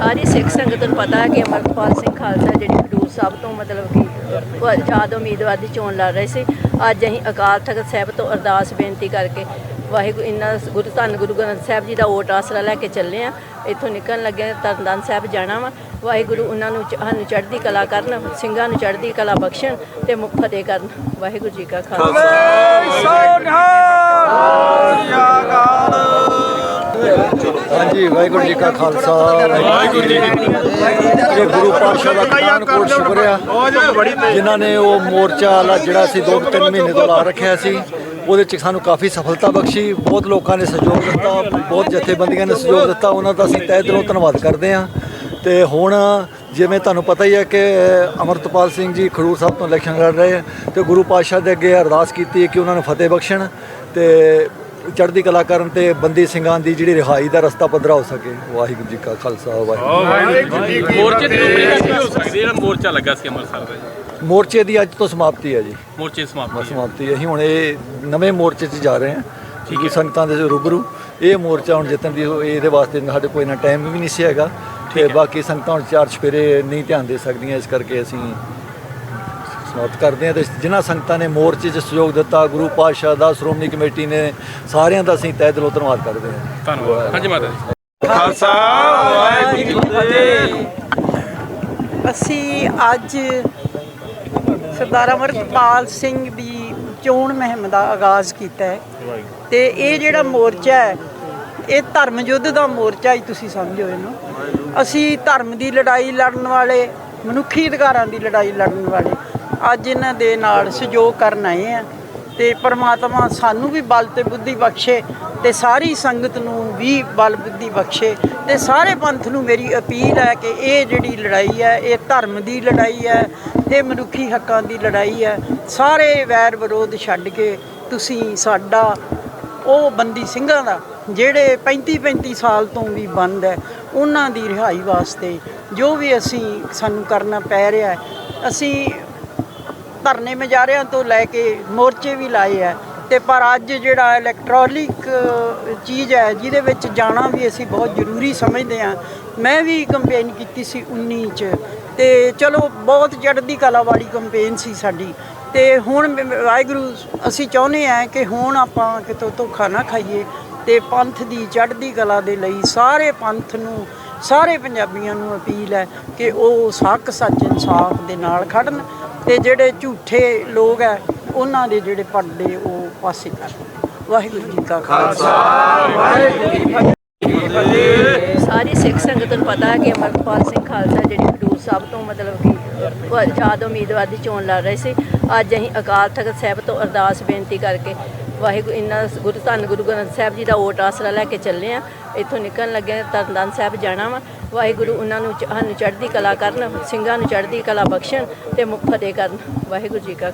ਸਾਰੀ ਸਿੱਖ ਸੰਗਤ ਨੂੰ ਪਤਾ ਹੈ ਕਿ ਅਮਰਪਾਲ ਸਿੰਘ ਖਾਲਸਾ ਜਿਹੜੀ ਖਡੂਰ ਸਾਹਿਬ ਤੋਂ ਮਤਲਬ ਕਿ ਉਹ ਆਜ਼ਾਦ ਉਮੀਦਵਾਰ ਦੀ ਚੋਣ ਲੜ ਰਹੇ ਸੀ। ਅੱਜ ਅਸੀਂ ਅਕਾਲ ਤਖਤ ਸਾਹਿਬ ਤੋਂ ਅਰਦਾਸ ਬੇਨਤੀ ਕਰਕੇ ਵਾਹਿਗੁਰੂ ਇਨ੍ਹਾਂ ਗੁਰੂ ਧੰਨ ਗੁਰੂ ਗ੍ਰੰਥ ਸਾਹਿਬ ਜੀ ਦਾ ਓਟ ਆਸਰਾ ਲੈ ਕੇ ਚੱਲੇ ਆ ਇੱਥੋਂ ਨਿਕਲਣ ਲੱਗੇ ਹਾਂ, ਤਰਨਤਾਰਨ ਸਾਹਿਬ ਜਾਣਾ ਵਾ। ਵਾਹਿਗੁਰੂ ਉਹਨਾਂ ਨੂੰ ਸਾਨੂੰ ਚੜ੍ਹਦੀ ਕਲਾ ਕਰਨ ਸਿੰਘਾਂ ਨੂੰ ਚੜ੍ਹਦੀ ਕਲਾ ਬਖਸ਼ਣ ਤੇ ਮੁਖ ਫਤਿਹ ਕਰਨ। ਵਾਹਿਗੁਰੂ ਜੀ ਕਾ ਖਾਲਸਾ। ਹਾਂਜੀ, ਵਾਹਿਗੁਰੂ ਜੀ ਕਾ ਖਾਲਸਾ, ਵਾਹਿਗੁਰੂ ਜੀ ਕੀ ਇਹ ਗੁਰੂ ਪਾਤਸ਼ਾਹ ਦਾ ਕਾਨ ਕੋਟ ਸ਼ੁਕਰ ਜਿਨ੍ਹਾਂ ਨੇ ਉਹ ਮੋਰਚਾ ਵਾਲਾ ਜਿਹੜਾ ਸੀ, ਦੋ ਤਿੰਨ ਮਹੀਨੇ ਤੋਂ ਲਾ ਰੱਖਿਆ ਸੀ, ਉਹਦੇ ਚ ਸਾਨੂੰ ਕਾਫੀ ਸਫਲਤਾ ਬਖਸ਼ੀ, ਬਹੁਤ ਲੋਕਾਂ ਨੇ ਸਹਿਯੋਗ ਦਿੱਤਾ, ਬਹੁਤ ਜਥੇਬੰਦੀਆਂ ਨੇ ਸਹਿਯੋਗ ਦਿੱਤਾ, ਉਹਨਾਂ ਦਾ ਅਸੀਂ ਤਹਿ ਦਿਲੋਂ ਧੰਨਵਾਦ ਕਰਦੇ ਹਾਂ। ਤੇ ਹੁਣ ਜਿਵੇਂ ਤੁਹਾਨੂੰ ਪਤਾ ਹੀ ਹੈ ਕਿ ਅਮਰਤਪਾਲ ਸਿੰਘ ਜੀ ਖਡੂਰ ਸਾਹਿਬ ਤੋਂ ਇਲੈਕਸ਼ਨ ਲੜ ਰਹੇ ਆ, ਤੇ ਗੁਰੂ ਪਾਤਸ਼ਾਹ ਦੇ ਅੱਗੇ ਅਰਦਾਸ ਕੀਤੀ ਕਿ ਉਹਨਾਂ ਨੂੰ ਫਤਿਹ ਬਖਸ਼ਣ, ਤੇ ਚੜ੍ਹਦੀ ਕਲਾ ਕਰਨ ਤੇ ਬੰਦੀ ਸਿੰਘਾਂ ਦੀ ਜਿਹੜੀ ਰਿਹਾਈ ਦਾ ਰਸਤਾ ਪੱਧਰਾ ਹੋ ਸਕੇ। ਵਾਹਿਗੁਰੂ ਜੀ ਕਾ ਖਾਲਸਾ ਵਾਹਿਗੁਰੂ ਮੋਰਚੇ ਦੀ ਰੂਪਰੇਖਾ ਕੀ ਹੋ ਸਕਦੀ ਹੈ? ਜਿਹੜਾ ਮੋਰਚਾ ਲੱਗਾ ਸੀ ਅੰਮ੍ਰਿਤਸਰ ਦਾ ਜੀ। ਮੋਰਚੇ ਦੀ ਅੱਜ ਤੋਂ ਸਮਾਪਤੀ ਹੈ ਜੀ। ਮੋਰਚੇ ਦੀ ਸਮਾਪਤੀ ਹੈ। ਸਮਾਪਤੀ ਅਸੀਂ ਹੁਣ ਇਹ ਨਵੇਂ ਮੋਰਚੇ 'ਚ ਜਾ ਰਹੇ ਹਾਂ। ਠੀਕ ਹੈ। ਸੰਗਤਾਂ ਦੇ ਰੂਬਰੂ। ਇਹ ਮੋਰਚਾ ਹੁਣ ਜਿੱਤਣ ਦੀ ਇਹਦੇ ਵਾਸਤੇ ਸਾਡੇ ਕੋਈ ਨਾ ਟਾਈਮ ਵੀ ਨਹੀਂ ਸੀ ਹੈਗਾ। ਤੇ ਬਾਕੀ ਸੰਗਤਾਂ ਹੁਣ ਚਾਰ ਚਫੇਰੇ ਨਹੀਂ ਧਿਆਨ ਦੇ ਸਕਦੀਆਂ। ਇਸ ਕਰਕੇ ਅਸੀਂ ਸਮਾਪਤ ਕਰਦੇ ਹਾਂ ਤੇ ਜਿਨ੍ਹਾਂ ਸੰਗਤਾਂ ਨੇ ਮੋਰਚੇ 'ਚ ਸਹਿਯੋਗ ਦਿੱਤਾ ਗੁਰੂ ਪਾਤਸ਼ਾਹ ਦਾ ਸ਼੍ਰੋਮਣੀ ਕਮੇਟੀ ਨੇ ਸਾਰਿਆਂ ਦਾ ਅਸੀਂ ਤਹਿ ਦਿਲੋਂ ਧੰਨਵਾਦ ਕਰਦੇ ਹਾਂ। ਧੰਨਵਾਦ। ਹਾਂਜੀ ਮਾਤਾ ਜੀ। ਖਾਲਸਾ ਵਾਹਿਗੁਰੂ ਜੀ ਕੀ ਫਤਿਹ। ਅਸੀਂ ਅੱਜ ਸਰਦਾਰ ਅਮਰਪਾਲ ਸਿੰਘ ਦੀ ਚੋਣ ਮੁਹਿੰਮ ਦਾ ਆਗਾਜ਼ ਕੀਤਾ ਹੈ। ਤੇ ਇਹ ਜਿਹੜਾ ਮੋਰਚਾ ਹੈ ਇਹ ਧਰਮ ਯੁੱਧ ਦਾ ਮੋਰਚਾ ਹੀ ਤੁਸੀਂ ਸਮਝੋ ਇਹਨੂੰ। ਅਸੀਂ ਧਰਮ ਦੀ ਲੜਾਈ ਲੜਨ ਵਾਲੇ ਮਨੁੱਖੀ ਅਧਿਕਾਰਾਂ ਦੀ ਲੜਾਈ ਲੜਨ ਵਾਲੇ ਅੱਜ ਇਹਨਾਂ ਦੇ ਨਾਲ ਸਹਿਯੋਗ ਕਰਨ ਆਏ ਆ ਤੇ ਪ੍ਰਮਾਤਮਾ ਸਾਨੂੰ ਵੀ ਬਲ ਤੇ ਬੁੱਧੀ ਬਖਸ਼ੇ ਤੇ ਸਾਰੀ ਸੰਗਤ ਨੂੰ ਵੀ ਬਲ ਬੁੱਧੀ ਬਖਸ਼ੇ ਤੇ ਸਾਰੇ ਪੰਥ ਨੂੰ ਮੇਰੀ ਅਪੀਲ ਹੈ ਕਿ ਇਹ ਜਿਹੜੀ ਲੜਾਈ ਹੈ, ਇਹ ਧਰਮ ਦੀ ਲੜਾਈ ਹੈ, ਇਹ ਮਨੁੱਖੀ ਹੱਕਾਂ ਦੀ ਲੜਾਈ ਹੈ, ਸਾਰੇ ਵੈਰ ਵਿਰੋਧ ਛੱਡ ਕੇ ਤੁਸੀਂ ਸਾਡਾ ਉਹ ਬੰਦੀ ਸਿੰਘਾਂ ਦਾ, ਜਿਹੜੇ 35 35 ਸਾਲ ਤੋਂ ਵੀ ਬੰਦ ਹੈ, ਉਹਨਾਂ ਦੀ ਰਿਹਾਈ ਵਾਸਤੇ ਜੋ ਵੀ ਅਸੀਂ ਸਾਨੂੰ ਕਰਨਾ ਪੈ ਰਿਹਾ ਅਸੀਂ ਧਰਨੇ ਮਜਾਰਿਆਂ ਤੋਂ ਲੈ ਕੇ ਮੋਰਚੇ ਵੀ ਲਾਏ ਆ। ਤੇ ਪਰ ਅੱਜ ਜਿਹੜਾ ਇਲੈਕਟ੍ਰੋਨਿਕ ਚੀਜ਼ ਹੈ, ਜਿਹਦੇ ਵਿੱਚ ਜਾਣਾ ਵੀ ਅਸੀਂ ਬਹੁਤ ਜ਼ਰੂਰੀ ਸਮਝਦੇ ਆ ਮੈਂ ਵੀ ਕੰਪੇਨ ਕੀਤੀ ਸੀ 19 ਚ। ਤੇ ਚਲੋ, ਬਹੁਤ ਚੜ੍ਹਦੀ ਕਲਾ ਵਾਲੀ ਕੰਪੇਨ ਸੀ ਸਾਡੀ। ਤੇ ਹੁਣ ਵਾਹਿਗੁਰੂ, ਅਸੀਂ ਚਾਹੁੰਦੇ ਆ ਕਿ ਹੁਣ ਆਪਾਂ ਕਿਤੋਂ ਧੋਖਾ ਨਾ ਖਾਈਏ ਤੇ ਪੰਥ ਦੀ ਚੜ੍ਹਦੀ ਕਲਾ ਦੇ ਲਈ ਸਾਰੇ ਪੰਥ ਨੂੰ, ਸਾਰੇ ਪੰਜਾਬੀਆਂ ਨੂੰ ਅਪੀਲ ਹੈ ਕਿ ਉਹ ਸੱਕ ਸੱਚ ਇਨਸਾਫ ਦੇ ਨਾਲ ਖੜਨ। ਤੇ ਜਿਹੜੇ ਝੂਠੇ ਲੋਕ ਹੈ ਉਹਨਾਂ ਦੇ ਜਿਹੜੇ ਪਰਦੇ ਉਹ ਪਾਸੇ ਕਰਨ ਵਾਹਿਗੁਰੂ ਜੀ ਕਾ ਖਾਲਸਾ। ਸਾਰੀ ਸਿੱਖ ਸੰਗਤ ਨੂੰ ਪਤਾ ਹੈ ਕਿ ਅਮਰਪਾਲ ਸਿੰਘ ਖਾਲਸਾ ਜਿਹੜੀ ਖਡੂਰ ਸਾਹਿਬ ਤੋਂ ਮਤਲਬ ਕਿ ਆਜ਼ਾਦ ਉਮੀਦਵਾਰ ਦੀ ਚੋਣ ਲੜ ਰਹੇ ਸੀ। ਅੱਜ ਅਸੀਂ ਅਕਾਲ ਤਖਤ ਸਾਹਿਬ ਤੋਂ ਅਰਦਾਸ ਬੇਨਤੀ ਕਰਕੇ ਵਾਹਿਗੁਰੂ ਇਨ੍ਹਾਂ ਗੁਰੂ ਧੰਨ ਗੁਰੂ ਗ੍ਰੰਥ ਸਾਹਿਬ ਜੀ ਦਾ ਓਟ ਆਸਰਾ ਲੈ ਕੇ ਚੱਲੇ ਆ। ਇੱਥੋਂ ਨਿਕਲਣ ਲੱਗੇ ਹਾਂ, ਤਰਨਤਾਰਨ ਸਾਹਿਬ ਜਾਣਾ ਵਾ। ਵਾਹਿਗੁਰੂ ਉਹਨਾਂ ਨੂੰ ਸਾਨੂੰ ਚੜ੍ਹਦੀ ਕਲਾ ਕਰਨ ਸਿੰਘਾਂ ਨੂੰ ਚੜ੍ਹਦੀ ਕਲਾ ਬਖਸ਼ਣ ਤੇ ਮੁਖ ਫਤਿਹ ਕਰਨ ਵਾਹਿਗੁਰੂ ਜੀ ਕਾ